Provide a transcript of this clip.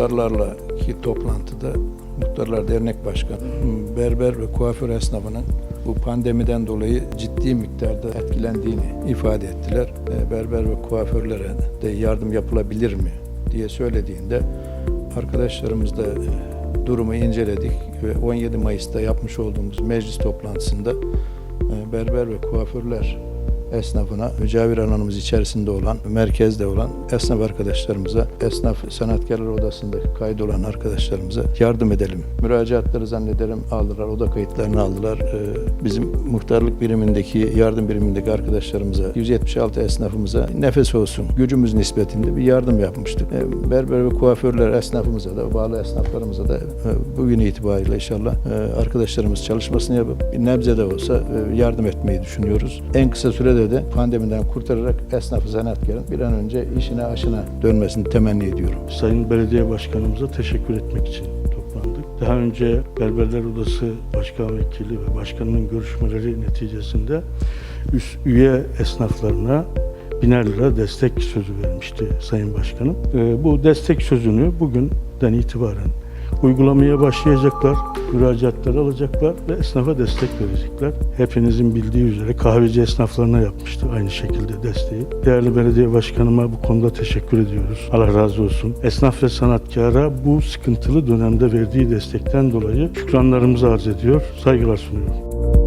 muhtarlarla ki toplantıda Muhtarlar Dernek Başkanı, berber ve kuaför esnafının bu pandemiden dolayı ciddi miktarda etkilendiğini ifade ettiler. E, Berber ve kuaförlere de yardım yapılabilir mi diye söylediğinde arkadaşlarımız da e, durumu inceledik ve 17 Mayıs'ta yapmış olduğumuz meclis toplantısında e, berber ve kuaförler esnafına, mücavir alanımız içerisinde olan, merkezde olan esnaf arkadaşlarımıza, esnaf sanatkarlar odasındaki kaydı olan arkadaşlarımıza yardım edelim. Müracaatları zannederim aldılar, oda kayıtlarını aldılar. Ee, Bizim muhtarlık birimindeki, yardım birimindeki arkadaşlarımıza, 176 esnafımıza nefes olsun, gücümüz nispetinde bir yardım yapmıştık. Ee, Berber ve kuaförler esnafımıza da, bağlı esnaflarımıza da e, bugün itibariyle inşallah e, arkadaşlarımız çalışmasını yapıp nebze de olsa e, yardım etmeyi düşünüyoruz. En kısa sürede de pandemiden kurtararak esnafı sanatkarın bir an önce işine aşına dönmesini temenni ediyorum. Sayın Belediye Başkanımıza teşekkür etmek için toplandık. Daha önce Berberler Odası Başkan Vekili ve Başkanının görüşmeleri neticesinde üst üye esnaflarına biner lira destek sözü vermişti Sayın Başkanım. Ee, bu destek sözünü bugünden itibaren uygulamaya başlayacaklar, müracaatları alacaklar ve esnafa destek verecekler. Hepinizin bildiği üzere kahveci esnaflarına yapmıştı aynı şekilde desteği. Değerli belediye başkanıma bu konuda teşekkür ediyoruz. Allah razı olsun. Esnaf ve sanatkara bu sıkıntılı dönemde verdiği destekten dolayı şükranlarımızı arz ediyor, saygılar sunuyorum.